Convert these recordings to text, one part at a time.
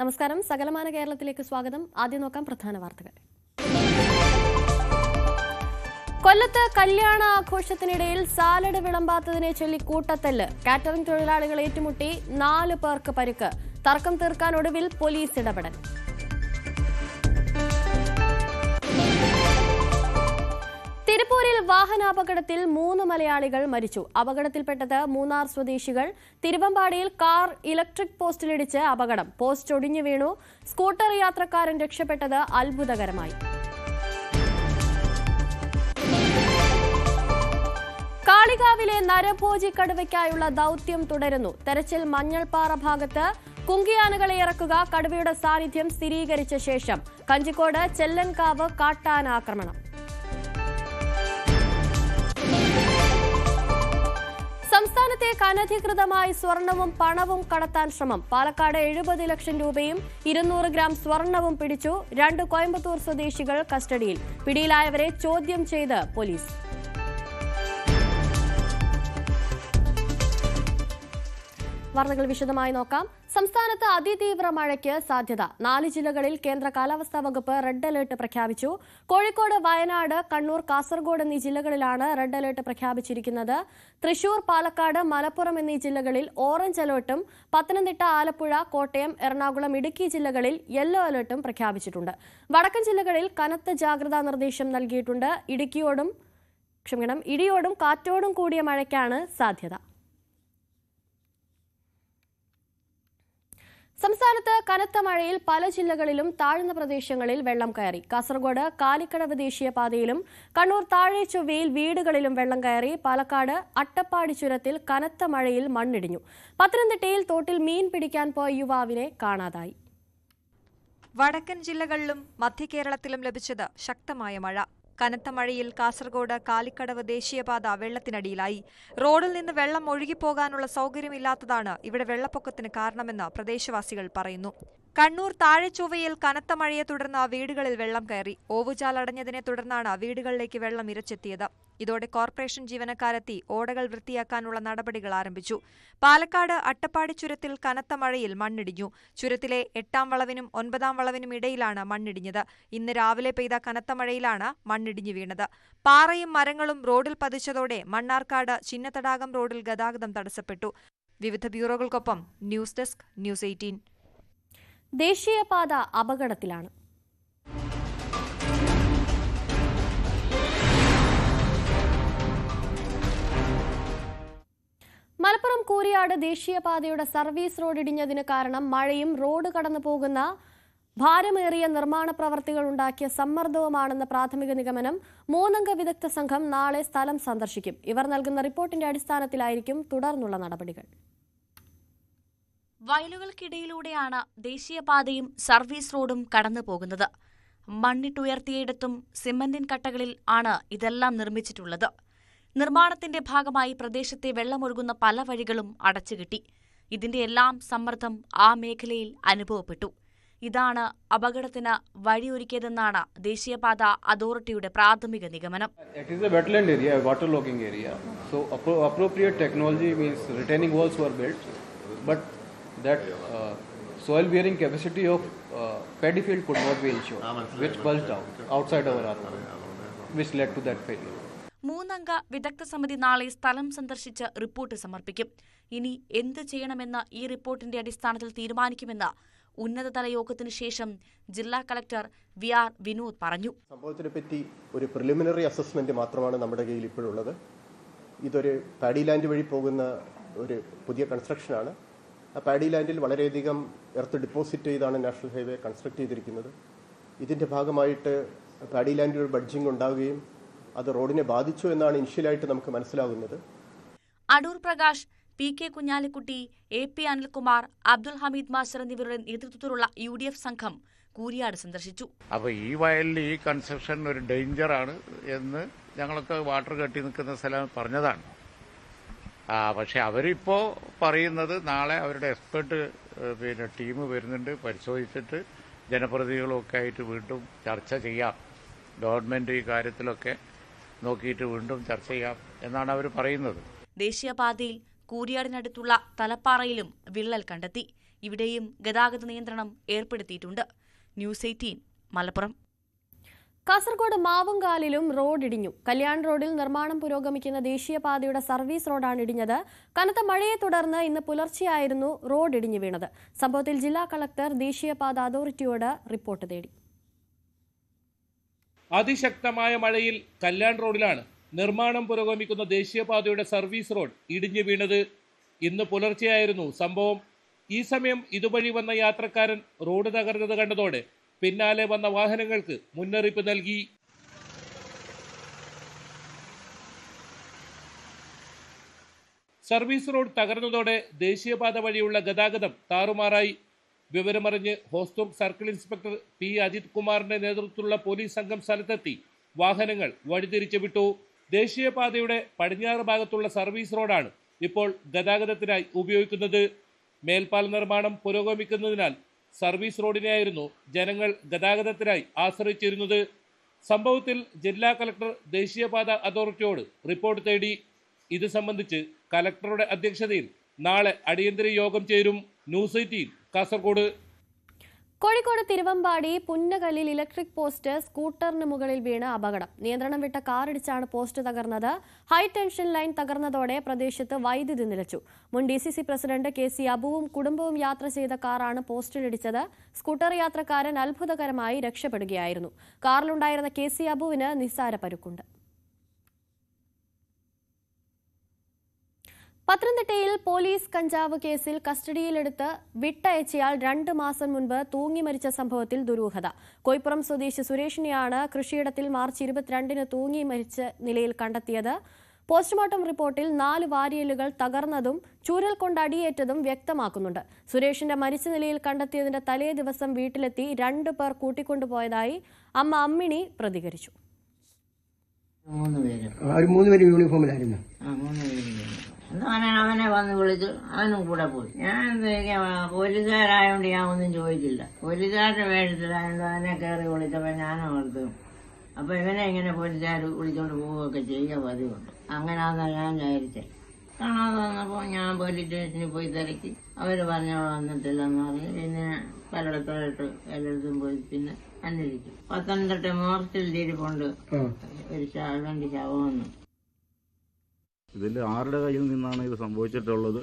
നമസ്കാരം. സകലമാന കേരളത്തിലേക്ക് സ്വാഗതം. ആദ്യം നോക്കാം പ്രധാന വാർത്തകൾ. കൊല്ലത്ത് കല്യാണ ആഘോഷത്തിനിടയിൽ സാലഡ് വിളമ്പാത്തതിനെ ചൊല്ലി കൂട്ടത്തല്ല്. കാറ്ററിംഗ് തൊഴിലാളികൾ ഏറ്റുമുട്ടി നാല് പേർക്ക് പരിക്ക്. തർക്കം തീർക്കാൻ ഒടുവിൽ പോലീസ് ഇടപെടൽ. വാഹനാപകടത്തിൽ മൂന്ന് മലയാളികൾ മരിച്ചു. അപകടത്തിൽപ്പെട്ടത് മൂന്നാർ സ്വദേശികൾ. തിരുവമ്പാടിയിൽ കാർ ഇലക്ട്രിക് പോസ്റ്റിലിടിച്ച് അപകടം. പോസ്റ്റ് ഒടിഞ്ഞു വീണു. സ്കൂട്ടർ യാത്രക്കാരൻ രക്ഷപ്പെട്ടത് അത്ഭുതകരമായി. കാളികാവിലെ നരഭോജി കടുവയ്ക്കായുള്ള ദൌത്യം തുടരുന്നു. തെരച്ചിൽ മഞ്ഞൾപ്പാറ ഭാഗത്ത് കുങ്കിയാനകളെ ഇറക്കുക കടുവയുടെ സാന്നിധ്യം സ്ഥിരീകരിച്ച ശേഷം. കഞ്ചിക്കോട് ചെല്ലൻകാവ് കാട്ടാനാക്രമണം. സംസ്ഥാനത്തെ അനധികൃതമായി സ്വർണവും പണവും കടത്താൻ ശ്രമം. പാലക്കാട് എഴുപത് ലക്ഷം രൂപയും ഇരുന്നൂറ് ഗ്രാം സ്വർണവും പിടിച്ചു. രണ്ട് കോയമ്പത്തൂർ സ്വദേശികൾ കസ്റ്റഡിയിൽ. പിടിയിലായവരെ ചോദ്യം ചെയ്ത് പോലീസ്. വാർത്തകൾ വിശദമായി നോക്കാം. സംസ്ഥാനത്ത് അതിതീവ്ര മഴയ്ക്ക് സാധ്യത. നാല് ജില്ലകളിൽ കേന്ദ്ര കാലാവസ്ഥാ വകുപ്പ് റെഡ് അലർട്ട് പ്രഖ്യാപിച്ചു. കോഴിക്കോട് വയനാട് കണ്ണൂർ കാസർഗോഡ് എന്നീ ജില്ലകളിലാണ് റെഡ് അലർട്ട് പ്രഖ്യാപിച്ചിരിക്കുന്നത്. തൃശൂർ പാലക്കാട് മലപ്പുറം എന്നീ ജില്ലകളിൽ ഓറഞ്ച് അലർട്ടും പത്തനംതിട്ട ആലപ്പുഴ കോട്ടയം എറണാകുളം ഇടുക്കി ജില്ലകളിൽ യെല്ലോ അലർട്ടും പ്രഖ്യാപിച്ചിട്ടുണ്ട്. വടക്കൻ ജില്ലകളിൽ കനത്ത ജാഗ്രതാ നിർദ്ദേശം നൽകിയിട്ടുണ്ട്. ഇടുക്കിയോടും ക്ഷമിക്കണം ഇടിയോടും കാറ്റോടും കൂടിയ മഴയ്ക്കാണ് സാധ്യത. സംസ്ഥാനത്ത് കനത്ത മഴയിൽ പല ജില്ലകളിലും താഴ്ന്ന പ്രദേശങ്ങളിൽ വെള്ളം കയറി. കാസർഗോഡ് കാലിക്കടവ് ദേശീയപാതയിലും കണ്ണൂർ താഴെ ചൊവ്വയിൽ വീടുകളിലും വെള്ളം കയറി. പാലക്കാട് അട്ടപ്പാടി ചുരത്തിൽ കനത്ത മഴയിൽ മണ്ണിടിഞ്ഞു. പത്തനംതിട്ടയിൽ തോട്ടിൽ മീൻ പിടിക്കാൻ പോയ യുവാവിനെ കാണാതായി. വടക്കൻ ജില്ലകളിലും മധ്യകേരളത്തിലും ലഭിച്ചത് ശക്തമായ മഴ. കനത്ത മഴയിൽ കാസർഗോഡ് കാലിക്കടവ് ദേശീയപാത വെള്ളത്തിനടിയിലായി. റോഡിൽ നിന്ന് വെള്ളം ഒഴുകിപ്പോകാനുള്ള സൗകര്യമില്ലാത്തതാണ് ഇവിടെ വെള്ളപ്പൊക്കത്തിന് കാരണമെന്ന് പ്രദേശവാസികൾ പറയുന്നു. കണ്ണൂർ താഴെച്ചൊവ്വയിൽ കനത്ത മഴയെ തുടർന്ന് വീടുകളിൽ വെള്ളം കയറി. ഓവുചാൽ അടഞ്ഞതിനെ തുടർന്നാണ് വീടുകളിലേക്ക് വെള്ളം ഇരച്ചെത്തിയത്. ഇതോടെ കോർപ്പറേഷൻ ജീവനക്കാരെത്തി ഓടകൾ വൃത്തിയാക്കാനുള്ള നടപടികൾ ആരംഭിച്ചു. പാലക്കാട് അട്ടപ്പാടി ചുരത്തിൽ കനത്ത മഴയിൽ മണ്ണിടിഞ്ഞു. ചുരത്തിലെ എട്ടാം വളവിനും ഒൻപതാം വളവിനും ഇടയിലാണ് മണ്ണിടിഞ്ഞത്. ഇന്ന് രാവിലെ പെയ്ത കനത്ത മഴയിലാണ് മണ്ണിടിഞ്ഞു വീണത്. പാറയും മരങ്ങളും റോഡിൽ പതിച്ചതോടെ മണ്ണാർക്കാട് ചിന്നത്തടാകം റോഡിൽ ഗതാഗതം തടസ്സപ്പെട്ടു. വിവിധ ബ്യൂറോകൾക്കൊപ്പം ന്യൂസ് ഡെസ്ക് ന്യൂസ് എയ്റ്റീൻ. ദേശീയപാത അപകടത്തിലാണ്. മലപ്പുറം കൂരിയാട് ദേശീയപാതയുടെ സർവീസ് റോഡ് ഇടിഞ്ഞതിന് കാരണം മഴയും റോഡ് കടന്നു പോകുന്ന ഭാരമേറിയ നിർമ്മാണ പ്രവർത്തികൾ ഉണ്ടാക്കിയ സമ്മർദ്ദവുമാണെന്ന പ്രാഥമിക നിഗമനം മൂന്നംഗ വിദഗ്ധ സംഘം നാളെ സ്ഥലം സന്ദർശിക്കും. ഇവർ നൽകുന്ന റിപ്പോർട്ടിന്റെ അടിസ്ഥാനത്തിലായിരിക്കും തുടർന്നുള്ള നടപടികൾ. വയലുകൾക്കിടയിലൂടെയാണ് ദേശീയപാതയും സർവീസ് റോഡും കടന്നു പോകുന്നത് മണ്ണിട്ടുയർത്തിയിടത്തും സിമന്റിൻ കട്ടകളിൽ ആണ് ഇതെല്ലാം നിർമ്മിച്ചിട്ടുള്ളത്. നിർമ്മാണത്തിന്റെ ഭാഗമായി പ്രദേശത്തെ വെള്ളമൊഴുകുന്ന പല വഴികളും അടച്ചുകിട്ടി. ഇതിന്റെ എല്ലാം സമ്മർദ്ദം ആ മേഖലയിൽ അനുഭവപ്പെട്ടു. ഇതാണ് അപകടത്തിന് വഴിയൊരുക്കിയതെന്നാണ് ദേശീയപാത അതോറിറ്റിയുടെ പ്രാഥമിക നിഗമനം. It is a area water area so technology means walls built but that uh, soil bearing capacity of uh, paddy field could not be ensured, which bulged out outside our armor, which led to that failure. മൂന്നംഗ വിദഗ്ധ സമിതി നാളെ സ്ഥലം സന്ദർശിച്ച് report സമർപ്പിക്കും. ഇനി എന്ത് ചെയ്യണമെന്ന് ഈ റിപ്പോർട്ടിന്റെ അടിസ്ഥാനത്തിൽ തീരുമാനിക്കുമെന്ന് ഉന്നതതല യോഗത്തിന് ശേഷം ജില്ലാ കളക്ടർ വി ആർ വിനോദ് പറഞ്ഞു. സംഭവത്തിനെ പറ്റി ഒരു പ്രിലിമിനറി അസസ്മെന്റ് മാത്രമാണ് നമ്മുടെ കയ്യിൽ ഇപ്പോഴുള്ളത്. ഇതൊരു പാഡി ലാൻഡ് വഴി പോകുന്ന ഒരു പുതിയ കൺസ്ട്രക്ഷനാണ് പാഡി ലാൻഡിൽ വളരെയധികം എർത്ത് ഡിപ്പോസിറ്റ് ചെയ്താണ് നാഷണൽ ഹൈവേ കൺസ്ട്രക്ട് ചെയ്തിരിക്കുന്നത്. ഇതിന്റെ ഭാഗമായിട്ട് പാഡി ലാൻഡിൽ ഒരു ബഡ്ജിംഗ് ഉണ്ടാവുകയും അത് റോഡിനെ ബാധിച്ചു എന്നാണ് ഇനിഷ്യലായിട്ട് നമുക്ക് മനസ്സിലാകുന്നത് Adoor Prakash P K Kunhalikutty A P Anilkumar Abdul Hameed master എന്നിവരുടെ നേതൃത്വത്തിലുള്ള യു ഡി എഫ് സംഘം കൂരിയാട് സന്ദർശിച്ചു. അപ്പോൾ ഈ വയലിൽ ഈ കൺസ്ട്രക്ഷൻ ഒരു ഡേഞ്ചറാണ് എന്ന് ഞങ്ങളൊക്കെ വാട്ടർ കെട്ടി നിൽക്കുന്ന സ്ഥലം പറഞ്ഞതാണ്. പക്ഷെ അവരിപ്പോൾ പറയുന്നത് നാളെ അവരുടെ എക്സ്പെർട്ട് പിന്നെ ടീം വരുന്നുണ്ട് പരിശോധിച്ചിട്ട് ജനപ്രതിനിധികളൊക്കെ ആയിട്ട് വീണ്ടും ചർച്ച ചെയ്യാം. ഗവൺമെന്റ് ഈ കാര്യത്തിലൊക്കെ നോക്കിയിട്ട് വീണ്ടും ചർച്ച ചെയ്യാം എന്നാണ് അവർ പറയുന്നത്. ദേശീയപാതയിൽ കൂരിയാടിനടുത്തുള്ള തലപ്പാറയിലും വിള്ളൽ കണ്ടെത്തി. ഇവിടെയും ഗതാഗത നിയന്ത്രണം ഏർപ്പെടുത്തിയിട്ടുണ്ട്. News eighteen Malappuram. കാസർഗോഡ് മാവുങ്കാലിലും റോഡ് ഇടിഞ്ഞു. കല്യാൺ റോഡിൽ നിർമ്മാണം പുരോഗമിക്കുന്ന ദേശീയപാതയുടെ സർവീസ് റോഡാണ് ഇടിഞ്ഞത്. കനത്ത മഴയെ തുടർന്ന് ഇന്ന് പുലർച്ചെയായിരുന്നു റോഡ് ഇടിഞ്ഞു വീണത്. സംഭവത്തിൽ ജില്ലാ കളക്ടർ ദേശീയപാത അതോറിറ്റിയോട് റിപ്പോർട്ട് തേടി. അതിശക്തമായ മഴയിൽ കല്യാൺ റോഡിലാണ് നിർമ്മാണം പുരോഗമിക്കുന്ന ദേശീയപാതയുടെ സർവീസ് റോഡ് ഇടിഞ്ഞു വീണത്. ഇന്ന് പുലർച്ചെയായിരുന്നു സംഭവം. ഈ സമയം ഇതുവഴി വന്ന യാത്രക്കാരൻ റോഡ് തകർന്നത് കണ്ടതോടെ പിന്നാലെ വന്ന വാഹനങ്ങൾക്ക് മുന്നറിയിപ്പ് നൽകി. സർവീസ് റോഡ് തകർന്നതോടെ ദേശീയപാത വഴിയുള്ള ഗതാഗതം താറുമാറായി. വിവരമറിഞ്ഞ് Hosdurg circle inspector P Ajith കുമാറിന്റെ നേതൃത്വത്തിലുള്ള പോലീസ് സംഘം സ്ഥലത്തെത്തി. വാഹനങ്ങൾ വഴിതിരിച്ചു വിട്ടു. ദേശീയപാതയുടെ പടിഞ്ഞാറ് ഭാഗത്തുള്ള സർവീസ് റോഡാണ് ഇപ്പോൾ ഗതാഗതത്തിനായി ഉപയോഗിക്കുന്നത്. മേൽപ്പാല നിർമ്മാണം പുരോഗമിക്കുന്നതിനാൽ സർവീസ് റോഡിനെയായിരുന്നു ജനങ്ങൾ ഗതാഗതത്തിനായി ആശ്രയിച്ചിരുന്നത്. സംഭവത്തിൽ ജില്ലാ കലക്ടർ ദേശീയപാത അതോറിറ്റിയോട് റിപ്പോർട്ട് തേടി. ഇത് സംബന്ധിച്ച് കലക്ടറുടെ അധ്യക്ഷതയിൽ നാളെ അടിയന്തര യോഗം ചേരും. News eighteen Kasaragod. Kozhikode Thiruvambady പുന്നകല്ലിൽ ഇലക്ട്രിക് പോസ്റ്റ് സ്കൂട്ടറിന് മുകളിൽ വീണ് അപകടം. നിയന്ത്രണം വിട്ട കാറിടിച്ചാണ് പോസ്റ്റ് തകർന്നത്. ഹൈ ടെൻഷൻ ലൈൻ തകർന്നതോടെ പ്രദേശത്ത് വൈദ്യുതി നിലച്ചു. മുൻ D C C president K C അബുവും കുടുംബവും യാത്ര ചെയ്ത കാറാണ് പോസ്റ്റിലിടിച്ചത്. സ്കൂട്ടർ യാത്രക്കാരൻ അത്ഭുതകരമായി രക്ഷപ്പെടുകയായിരുന്നു. കാറിലുണ്ടായിരുന്ന കെ സി അബുവിന് നിസ്സാര പരുക്കുണ്ട്. പത്തനംതിട്ടയിൽ പോലീസ് കഞ്ചാവ് കേസിൽ കസ്റ്റഡിയിലെടുത്ത് വിട്ടയച്ചയാൾ രണ്ട് മാസം മുൻപ് തൂങ്ങി മരിച്ച സംഭവത്തിൽ ദുരൂഹത. കോയിപ്പുറം സ്വദേശി സുരേഷിനെയാണ് കൃഷിയിടത്തിൽ മാർച്ച് ഇരുപത്തിരണ്ടിന് തൂങ്ങി മരിച്ച നിലയിൽ കണ്ടെത്തിയത്. പോസ്റ്റ്മോർട്ടം റിപ്പോർട്ടിൽ നാല് വാരിയലുകൾ തകർന്നതും ചൂരൽ കൊണ്ട് അടിയേറ്റതും വ്യക്തമാക്കുന്നുണ്ട്. സുരേഷിന്റെ മരിച്ച നിലയിൽ കണ്ടെത്തിയതിന്റെ തലേ ദിവസം വീട്ടിലെത്തി രണ്ടു പേർ കൂട്ടിക്കൊണ്ടുപോയതായി അമ്മ അമ്മിണി പ്രതികരിച്ചു. മൂന്ന് പേര്. അവർ മൂന്ന് പേരും യൂണിഫോമിലായിരുന്നു. പറഞ്ഞാൽ അവനെ വന്ന് വിളിച്ച് അവനും കൂടെ പോയി. ഞാൻ പോലീസുകാരായോണ്ട് ഞാൻ ഒന്നും ചോദിച്ചില്ല. പോലീസുകാരുടെ വേഷത്തിലായോണ്ട് അവനെ കയറി വിളിച്ചപ്പോ ഞാൻ ഓർത്തു അപ്പൊ ഇവനെ ഇങ്ങനെ പോലീസുകാർ വിളിച്ചോണ്ട് പോവുകയൊക്കെ ചെയ്യുക പതിവുണ്ട്. അങ്ങനെയാണെന്നാ ഞാൻ വിചാരിച്ചത് കാണാതെ വന്നപ്പോ ഞാൻ പോലീസ് സ്റ്റേഷനിൽ പോയി തിരക്കി. അവർ പറഞ്ഞോ വന്നിട്ടില്ലെന്ന് പറഞ്ഞ് പിന്നെ പലയിടത്തോട്ട് എല്ലായിടത്തും പോയി പിന്നെ അന്വേഷിച്ചു പത്തനംതിട്ട മോർച്ചിൽ തിരിപ്പുണ്ട് ഒരു വണ്ടി ശവം ശവമൊന്നും ഇതിൽ ആരുടെ കയ്യിൽ നിന്നാണ് ഇത് സംഭവിച്ചിട്ടുള്ളത്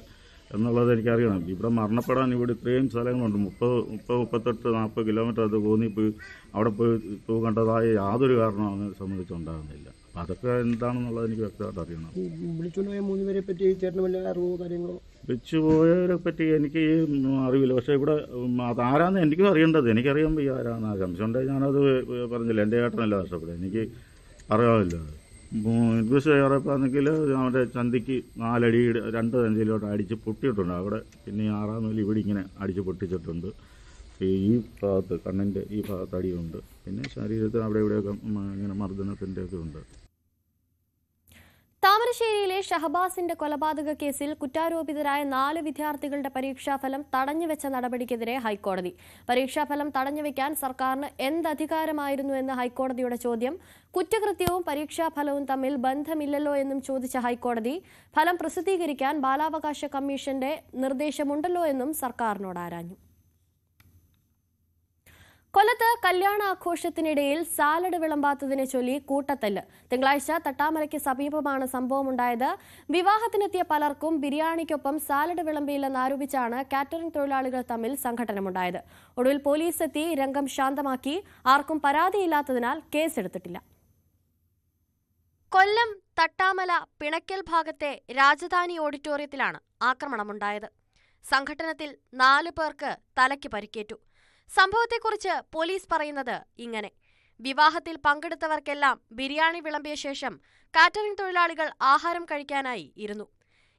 എന്നുള്ളത് എനിക്കറിയണം. ഇവിടെ മരണപ്പെടാൻ ഇവിടെ ഇത്രയും സ്ഥലങ്ങളുണ്ട്. മുപ്പത് മുപ്പത് മുപ്പത്തെട്ട് നാൽപ്പത് കിലോമീറ്റർ അത് പോയി അവിടെ പോയി തൂക്കേണ്ടതായ യാതൊരു കാരണവും അതിനെ സംബന്ധിച്ചുണ്ടാകുന്നില്ല. അപ്പം അതൊക്കെ എന്താണെന്നുള്ളത് എനിക്ക് വ്യക്തമായിട്ട് അറിയണം. വിളിച്ചുകൊണ്ട് പോയ മൂന്ന് പേരെ പറ്റി ചേട്ടന് വല്ല അറിവോ കാര്യങ്ങളോ? വെച്ചുപോയവരെ പറ്റി എനിക്ക് അറിവില്ല. പക്ഷേ ഇവിടെ അതാരാന്ന് എനിക്കും അറിയേണ്ടത്. എനിക്കറിയാൻ വയ്യ ആരാന്ന്. ആ സംശയം ഉണ്ടെങ്കിൽ ഞാനത് പറഞ്ഞില്ല. എന്റെ ഏട്ടനല്ല നഷ്ടപ്പെടുക എനിക്ക് അറിയാമല്ലോ ഇൻക്വസ്റ്റ് ചെയ്യാറപ്പാണെങ്കിൽ അവിടെ ചന്തിക്ക് നാലടി രണ്ട് ചന്തിയിലോട്ട് അടിച്ച് പൊട്ടിയിട്ടുണ്ട്. അവിടെ പിന്നെ ആറാം നൂൽ ഇവിടെ ഇങ്ങനെ അടിച്ച് പൊട്ടിച്ചിട്ടുണ്ട്. ഈ ഭാഗത്ത് കണ്ണിന്റെ ഈ ഭാഗത്ത് അടിയുണ്ട് പിന്നെ ശരീരത്തിന് അവിടെ ഇവിടെയൊക്കെ ഇങ്ങനെ മർദ്ദനത്തിന്റെയൊക്കെ ഉണ്ട്. താമരശ്ശേരിയിലെ ഷഹബാസിന്റെ കൊലപാതക കേസിൽ കുറ്റാരോപിതരായ നാല് വിദ്യാർത്ഥികളുടെ പരീക്ഷാഫലം തടഞ്ഞുവെച്ച നടപടിക്കെതിരെ ഹൈക്കോടതി. പരീക്ഷാഫലം തടഞ്ഞുവെക്കാൻ സർക്കാരിന് എന്തധികാരമായിരുന്നു എന്ന് ഹൈക്കോടതിയുടെ ചോദ്യം. കുറ്റകൃത്യവും പരീക്ഷാഫലവും തമ്മിൽ ബന്ധമില്ലല്ലോ എന്നും ചോദിച്ച ഹൈക്കോടതി ഫലം പ്രസിദ്ധീകരിക്കാൻ ബാലാവകാശ കമ്മീഷന്റെ നിർദ്ദേശമുണ്ടല്ലോ എന്നും സർക്കാരിനോട് ആരാഞ്ഞു. കൊല്ലത്ത് കല്യാണ ആഘോഷത്തിനിടയിൽ സാലഡ് വിളമ്പാത്തതിനെ ചൊല്ലി കൂട്ടത്തല്ല്. തിങ്കളാഴ്ച തട്ടാമലയ്ക്ക് സമീപമാണ് സംഭവമുണ്ടായത്. വിവാഹത്തിനെത്തിയ പലർക്കും ബിരിയാണിക്കൊപ്പം സാലഡ് വിളമ്പിയില്ലെന്ന് ആരോപിച്ചാണ് കാറ്ററിംഗ് തൊഴിലാളികൾ തമ്മിൽ സംഘട്ടനമുണ്ടായത്. ഒടുവിൽ പോലീസ് എത്തി രംഗം ശാന്തമാക്കി. ആർക്കും പരാതിയില്ലാത്തതിനാൽ കേസെടുത്തിട്ടില്ല. കൊല്ലം തട്ടാമല പിണക്കൽ ഭാഗത്തെ രാജധാനി ഓഡിറ്റോറിയത്തിലാണ് ആക്രമണമുണ്ടായത്. സംഘടനത്തിൽ നാലു പേർക്ക് തലയ്ക്ക് പരിക്കേറ്റു. സംഭവത്തെക്കുറിച്ച് പോലീസ് പറയുന്നത് ഇങ്ങനെ. വിവാഹത്തിൽ പങ്കെടുത്തവർക്കെല്ലാം ബിരിയാണി വിളമ്പിയ ശേഷം കാറ്ററിംഗ് തൊഴിലാളികൾ ആഹാരം കഴിക്കാനായി ഇരുന്നു.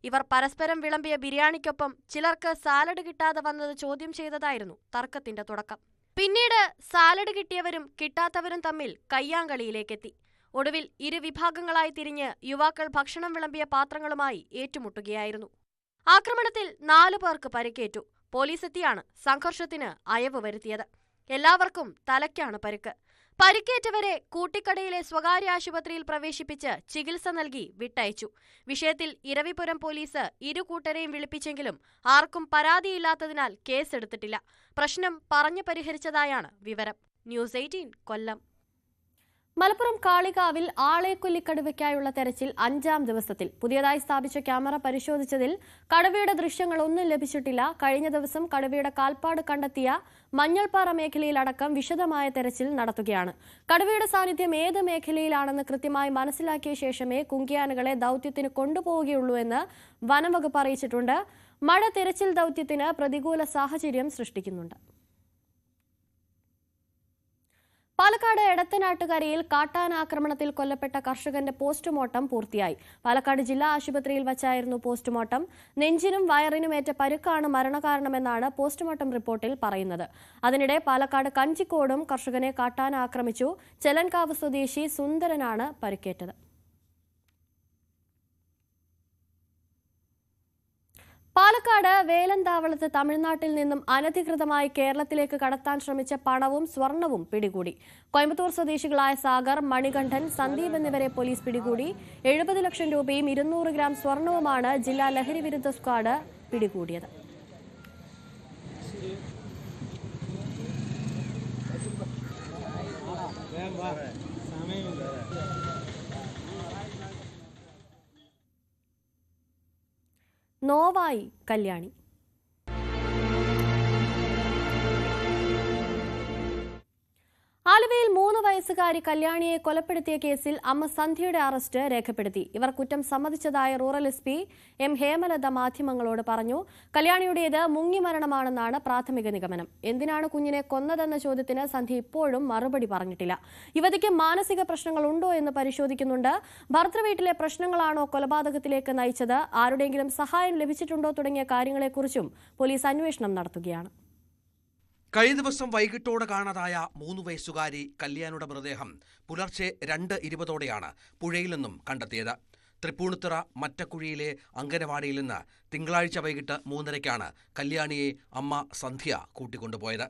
ഇവർ പരസ്പരം വിളമ്പിയ ബിരിയാണിക്കൊപ്പം ചിലർക്ക് സാലഡ് കിട്ടാതെ വന്നത് ചോദ്യം ചെയ്തതായിരുന്നു തർക്കത്തിന്റെ തുടക്കം. പിന്നീട് സാലഡ് കിട്ടിയവരും കിട്ടാത്തവരും തമ്മിൽ കയ്യാങ്കളിയിലേക്കെത്തി. ഒടുവിൽ ഇരു വിഭാഗങ്ങളായി തിരിഞ്ഞ് യുവാക്കൾ ഭക്ഷണം വിളമ്പിയ പാത്രങ്ങളുമായി ഏറ്റുമുട്ടുകയായിരുന്നു. ആക്രമണത്തിൽ നാലു പേർക്ക് പരിക്കേറ്റു. പോലീസ് എത്തിയാണ് സംഘർഷത്തിന് അയവ് വരുത്തിയത്. എല്ലാവർക്കും തലയ്ക്കാണ് പരുക്ക്. പരിക്കേറ്റവരെ കൂട്ടിക്കടയിലെ സ്വകാര്യ ആശുപത്രിയിൽ പ്രവേശിപ്പിച്ച് ചികിത്സ നൽകി വിട്ടയച്ചു. വിഷയത്തിൽ ഇരവിപുരം പോലീസ് ഇരു കൂട്ടരെയും വിളിപ്പിച്ചെങ്കിലും ആർക്കും പരാതിയില്ലാത്തതിനാൽ കേസെടുത്തിട്ടില്ല. പ്രശ്നം പറഞ്ഞു പരിഹരിച്ചതായാണ് വിവരം. News eighteen Kollam. മലപ്പുറം കാളികാവിൽ ആളെക്കൊല്ലിക്കടുവയ്ക്കായുള്ള തെരച്ചിൽ അഞ്ചാം ദിവസത്തിൽ. പുതിയതായി സ്ഥാപിച്ച ക്യാമറ പരിശോധിച്ചതിൽ കടുവയുടെ ദൃശ്യങ്ങളൊന്നും ലഭിച്ചിട്ടില്ല. കഴിഞ്ഞ ദിവസം കടുവയുടെ കാൽപ്പാട് കണ്ടെത്തിയ മഞ്ഞൾപ്പാറ മേഖലയിലടക്കം വിശദമായ തെരച്ചിൽ നടത്തുകയാണ്. കടുവയുടെ സാന്നിധ്യം ഏത് മേഖലയിലാണെന്ന് കൃത്യമായി മനസ്സിലാക്കിയ ശേഷമേ കുങ്കിയാനകളെ ദൌത്യത്തിന് കൊണ്ടുപോവുകയുള്ളൂ എന്ന് വനംവകുപ്പ് അറിയിച്ചിട്ടുണ്ട്. മഴ തെരച്ചിൽ ദൌത്യത്തിന് പ്രതികൂല സാഹചര്യം സൃഷ്ടിക്കുന്നുണ്ട്. പാലക്കാട് എടത്തനാട്ടുകരയിൽ കാട്ടാനാക്രമണത്തിൽ കൊല്ലപ്പെട്ട കർഷകന്റെ പോസ്റ്റ്മോർട്ടം പൂർത്തിയായി. പാലക്കാട് ജില്ലാ ആശുപത്രിയിൽ വച്ചായിരുന്നു പോസ്റ്റ്മോർട്ടം. നെഞ്ചിനും വയറിനും ഏറ്റ പരുക്കാണ് മരണകാരണമെന്നാണ് പോസ്റ്റ്മോർട്ടം റിപ്പോർട്ടിൽ പറയുന്നത്. അതിനിടെ പാലക്കാട് കഞ്ചിക്കോടും കർഷകനെ കാട്ടാന ആക്രമിച്ചു. ചെലൻകാവ് സ്വദേശി സുന്ദരനാണ് പരിക്കേറ്റത്. പാലക്കാട് വേലന്താവളത്ത് തമിഴ്നാട്ടിൽ നിന്നും അനധികൃതമായി കേരളത്തിലേക്ക് കടത്താൻ ശ്രമിച്ച പണവും സ്വർണവും പിടികൂടി. കോയമ്പത്തൂർ സ്വദേശികളായ സാഗർ മണികണ്ഠൻ സന്ദീപ് എന്നിവരെ പോലീസ് പിടികൂടി. എഴുപത് ലക്ഷം രൂപയും ഇരുന്നൂറ് ഗ്രാം സ്വർണവുമാണ് ജില്ലാ ലഹരി വിരുദ്ധ സ്ക്വാഡ് പിടികൂടിയത്. നോവായി കല്യാണി ആലുവയിൽ മൂന്ന് വയസ്സുകാരി കല്യാണിയെ കൊലപ്പെടുത്തിയ കേസിൽ അമ്മ സന്ധ്യയുടെ അറസ്റ്റ് രേഖപ്പെടുത്തി. ഇവർ കുറ്റം സമ്മതിച്ചതായ rural S P M Hemalatha മാധ്യമങ്ങളോട് പറഞ്ഞു കല്യാണിയുടേത് മുങ്ങിമരണമാണെന്നാണ് പ്രാഥമിക നിഗമനം. എന്തിനാണ് കുഞ്ഞിനെ കൊന്നതെന്ന ചോദ്യത്തിന് സന്ധ്യ ഇപ്പോഴും മറുപടി പറഞ്ഞിട്ടില്ല. യുവതിക്ക് മാനസിക പ്രശ്നങ്ങൾ ഉണ്ടോ എന്ന് പരിശോധിക്കുന്നുണ്ട്. ഭർത്തൃവീട്ടിലെ പ്രശ്നങ്ങളാണോ കൊലപാതകത്തിലേക്ക് നയിച്ചത്? ആരുടെയെങ്കിലും സഹായം ലഭിച്ചിട്ടുണ്ടോ തുടങ്ങിയ കാര്യങ്ങളെക്കുറിച്ചും പോലീസ് അന്വേഷണം നടത്തുകയാണ്. കഴിഞ്ഞ ദിവസം വൈകിട്ടോടെ കാണാതായ മൂന്ന് വയസ്സുകാരി കല്യാണിയുടെ മൃതദേഹം പുലർച്ചെ രണ്ട് ഇരുപതോടെയാണ് പുഴയിൽ നിന്നും കണ്ടെത്തിയത്. തൃപ്പൂണിത്തുറ മറ്റക്കുഴിയിലെ അങ്കനവാടിയിൽ നിന്ന് തിങ്കളാഴ്ച വൈകിട്ട് മൂന്നരയ്ക്കാണ് കല്യാണിയെ അമ്മ സന്ധ്യ കൂട്ടിക്കൊണ്ടുപോയത്.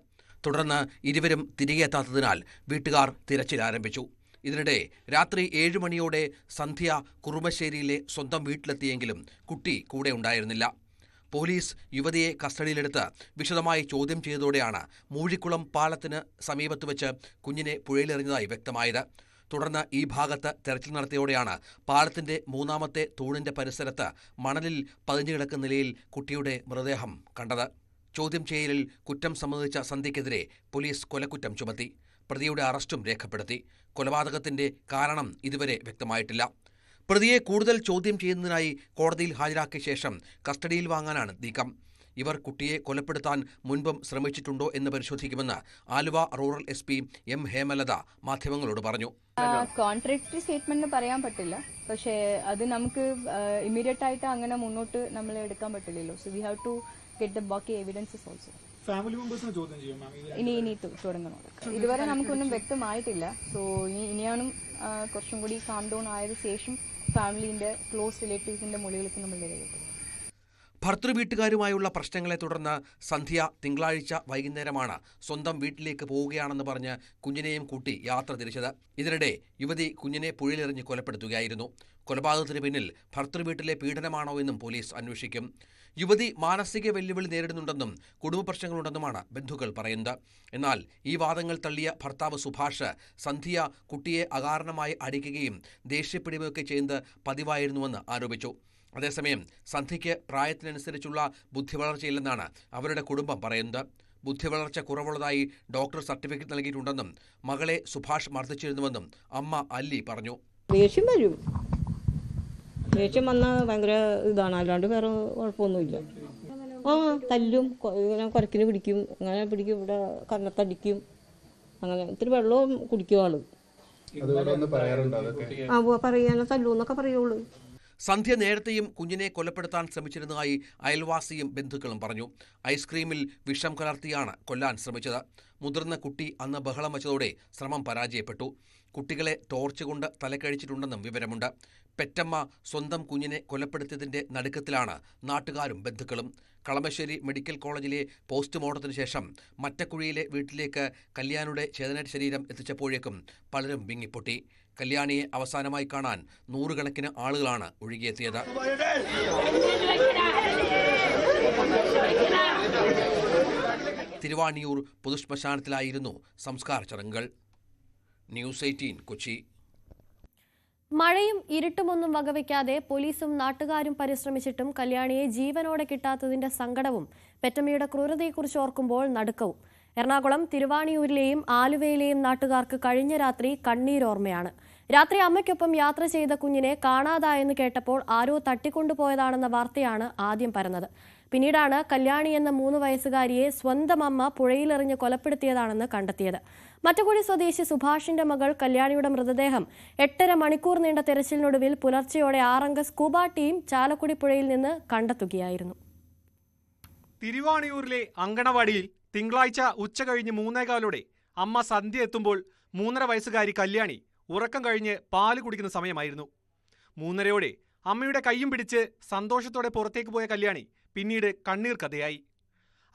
തുടർന്ന് ഇരുവരും തിരികെ എത്താത്തതിനാൽ വീട്ടുകാർ തിരച്ചിൽ ആരംഭിച്ചു. ഇതിനിടെ രാത്രി ഏഴ് മണിയോടെ സന്ധ്യ കുറുമശ്ശേരിയിലെ സ്വന്തം വീട്ടിലെത്തിയെങ്കിലും കുട്ടി കൂടെ ഉണ്ടായിരുന്നില്ല. പോലീസ് യുവതിയെ കസ്റ്റഡിയിലെടുത്ത് വിശദമായി ചോദ്യം ചെയ്തതോടെയാണ് മൂഴിക്കുളം പാലത്തിന് സമീപത്ത് വെച്ച് കുഞ്ഞിനെ പുഴയിലെറിഞ്ഞതായി വ്യക്തമായത്. തുടർന്ന് ഈ ഭാഗത്ത് തെരച്ചിൽ നടത്തിയോടെയാണ് പാലത്തിന്റെ മൂന്നാമത്തെ തൂണിന്റെ പരിസരത്ത് മണലിൽ പതിഞ്ഞു കിടക്കുന്ന നിലയിൽ കുട്ടിയുടെ മൃതദേഹം കണ്ടത്. ചോദ്യം ചെയ്യലിൽ കുറ്റം സമ്മതിച്ച സന്ധ്യയ്ക്കെതിരെ പോലീസ് കൊലക്കുറ്റം ചുമത്തി. പ്രതിയുടെ അറസ്റ്റും രേഖപ്പെടുത്തി. കൊലപാതകത്തിന്റെ കാരണം ഇതുവരെ വ്യക്തമായിട്ടില്ല. പ്രതിയെ കൂടുതൽ ചോദ്യം ചെയ്യുന്നതിനായി കോടതിയിൽ ഹാജരാക്കിയ ശേഷം കസ്റ്റഡിയിൽ വാങ്ങാനാണ് നീക്കം. ഇവർ കുട്ടിയെ കൊലപ്പെടുത്താൻ മുൻപും ശ്രമിച്ചിട്ടുണ്ടോ എന്ന് പരിശോധിക്കുമെന്ന് Aluva rural S P M Hemalatha മാധ്യമങ്ങളോട് പറഞ്ഞു. കോൺട്രാക്ടറി സ്റ്റേറ്റ്മെന്റ് പറയാൻ പറ്റില്ല. പക്ഷേ അത് നമുക്ക് ഇമ്മീഡിയറ്റ് ആയിട്ട് അങ്ങനെ മുന്നോട്ട് നമ്മൾ എടുക്കാൻ പറ്റില്ലല്ലോ. So we have to get the ബാക്കി എവിഡൻസസ് ഓൾസോ ഫാമിലി മെമ്പേഴ്സിനെ ചോദ്യം ചെയ്യും മാം ഇനി ഇനി തുടങ്ങണം ഇതുവരെ നമുക്കൊന്നും വ്യക്തമായിട്ടില്ല. സോ ഇനി ഇനിയാണ് കുറച്ചും കൂടി കാം ഡൗൺ ആയത് ശേഷം ഫാമിലിന്റെ ക്ലോസ് റിലേറ്റീവ്സിന്റെ മൊഴികൾക്ക് നമ്മൾ നിലനിൽക്കുന്നത് ഭർത്തൃ വീട്ടുകാരുമായുള്ള പ്രശ്നങ്ങളെ തുടർന്ന് സന്ധ്യ തിങ്കളാഴ്ച വൈകുന്നേരമാണ് സ്വന്തം വീട്ടിലേക്ക് പോവുകയാണെന്ന് പറഞ്ഞ് കുഞ്ഞിനെയും കൂട്ടി യാത്ര തിരിച്ചത്. ഇതിനിടെ യുവതി കുഞ്ഞിനെ പുഴയിലെറിഞ്ഞ് കൊലപ്പെടുത്തുകയായിരുന്നു. കൊലപാതകത്തിന് പിന്നിൽ ഭർത്തൃവീട്ടിലെ പീഡനമാണോ എന്നും പോലീസ് അന്വേഷിക്കും. യുവതി മാനസിക വെല്ലുവിളി നേരിടുന്നുണ്ടെന്നും കുടുംബ പ്രശ്നങ്ങളുണ്ടെന്നുമാണ് ബന്ധുക്കൾ പറയുന്നത്. എന്നാൽ ഈ വാദങ്ങൾ തള്ളിയ ഭർത്താവ് സുഭാഷ് സന്ധ്യ കുട്ടിയെ അകാരണമായി അടിക്കുകയും ദേഷ്യപ്പെടുകയൊക്കെ ചെയ്യുന്നത് പതിവായിരുന്നുവെന്ന് ആരോപിച്ചു. അതേസമയം സന്ധ്യയ്ക്ക് പ്രായത്തിനനുസരിച്ചുള്ള ബുദ്ധി വളർച്ചയില്ലെന്നാണ് അവരുടെ കുടുംബം പറയുന്നത്. ബുദ്ധിവളർച്ച കുറവുള്ളതായി ഡോക്ടർ സർട്ടിഫിക്കറ്റ് നൽകിയിട്ടുണ്ടെന്നും മകളെ സുഭാഷ് മർദ്ദിച്ചിരുന്നുവെന്നും അമ്മ അല്ലി പറഞ്ഞു. ദേഷ്യം വന്നാൽ ഭയങ്കര ഇതാണ്. അല്ലാണ്ട് വേറെ കുഴപ്പമൊന്നുമില്ല. ആ തല്ലും ഇങ്ങനെ കുരക്കിന് പിടിക്കും. അങ്ങനെ പിടിക്കും ഇവിടെ കന്നത്തടിക്കും അങ്ങനെ ഇത്തിരി വെള്ളവും കുടിക്കും ആൾ. അതുപോലെ ഒന്ന് പറയാറുണ്ട് അതൊക്കെ? ആ പറയാനോ പറയാനെ തല്ലൂന്നൊക്കെ പറയുള്ളൂ. സന്ധ്യ നേരത്തെയും കുഞ്ഞിനെ കൊലപ്പെടുത്താൻ ശ്രമിച്ചിരുന്നതായി അയൽവാസിയും ബന്ധുക്കളും പറഞ്ഞു. ഐസ്ക്രീമിൽ വിഷം കലർത്തിയാണ് കൊല്ലാൻ ശ്രമിച്ചത്. മുതിർന്ന കുട്ടി അന്ന് ബഹളം വച്ചതോടെ ശ്രമം പരാജയപ്പെട്ടു. കുട്ടികളെ ടോർച്ച് കൊണ്ട് തലക്കഴിച്ചിട്ടുണ്ടെന്നും വിവരമുണ്ട്. പെറ്റമ്മ സ്വന്തം കുഞ്ഞിനെ കൊലപ്പെടുത്തിയതിന്റെ നടുക്കത്തിലാണ് നാട്ടുകാരും ബന്ധുക്കളും. കളമശ്ശേരി മെഡിക്കൽ കോളേജിലെ പോസ്റ്റ്മോർട്ടത്തിന് ശേഷം മറ്റക്കുഴിയിലെ വീട്ടിലേക്ക് കല്യാണിയുടെ ചേതനയുടെ ശരീരം എത്തിച്ചപ്പോഴേക്കും പലരും വിങ്ങിപ്പൊട്ടി. കല്യാണിയെ അവസാനമായി കാണാൻ നൂറുകണക്കിന് ആളുകളാണ് ഒഴുകിയെത്തിയത്. തിരുവാണിയൂർ പൊതുശ്മശാനത്തിലായിരുന്നു സംസ്കാര ചടങ്ങുകൾ. News eighteen Kochi. മഴയും ഇരുട്ടുമൊന്നും വകവയ്ക്കാതെ പോലീസും നാട്ടുകാരും പരിശ്രമിച്ചിട്ടും കല്യാണിയെ ജീവനോടെ കിട്ടാത്തതിന്റെ സങ്കടവും പെറ്റമ്മയുടെ ക്രൂരതയെക്കുറിച്ച് ഓർക്കുമ്പോൾ നടുക്കവും. എറണാകുളം തിരുവാണിയൂരിലെയും ആലുവയിലെയും നാട്ടുകാർക്ക് കഴിഞ്ഞ രാത്രി കണ്ണീരോർമ്മയാണ് രാത്രി അമ്മയ്ക്കൊപ്പം യാത്ര ചെയ്ത കുഞ്ഞിനെ കാണാതായെന്ന് കേട്ടപ്പോൾ ആരോ തട്ടിക്കൊണ്ടുപോയതാണെന്ന വാർത്തയാണ് ആദ്യം പരന്നത്. പിന്നീടാണ് കല്യാണി എന്ന മൂന്ന് വയസ്സുകാരിയെ സ്വന്തം അമ്മ പുഴയിലെറിഞ്ഞ് കൊലപ്പെടുത്തിയതാണെന്ന് കണ്ടെത്തിയത്. മറ്റക്കുഴി സ്വദേശി സുഭാഷിന്റെ മകൾ കല്യാണിയുടെ മൃതദേഹം എട്ടര മണിക്കൂർ നീണ്ട തെരച്ചിലിനൊടുവിൽ പുലർച്ചെയോടെ ആറംഗ സ്കൂബ ടീം ചാലക്കുടി പുഴയിൽ നിന്ന് കണ്ടെത്തുകയായിരുന്നു. തിരുവാണിയൂരിലെ അങ്കണവാടിയിൽ തിങ്കളാഴ്ച ഉച്ച കഴിഞ്ഞ് മൂന്നേകാലോടെ അമ്മ സന്ധ്യ എത്തുമ്പോൾ മൂന്നര വയസ്സുകാരി കല്യാണി ഉറക്കം കഴിഞ്ഞ് പാൽ കുടിക്കുന്ന സമയമായിരുന്നു. മൂന്നരയോടെ അമ്മയുടെ കൈയും പിടിച്ച് സന്തോഷത്തോടെ പുറത്തേക്ക് പോയ കല്യാണി പിന്നീട് കണ്ണീർ കഥയായി.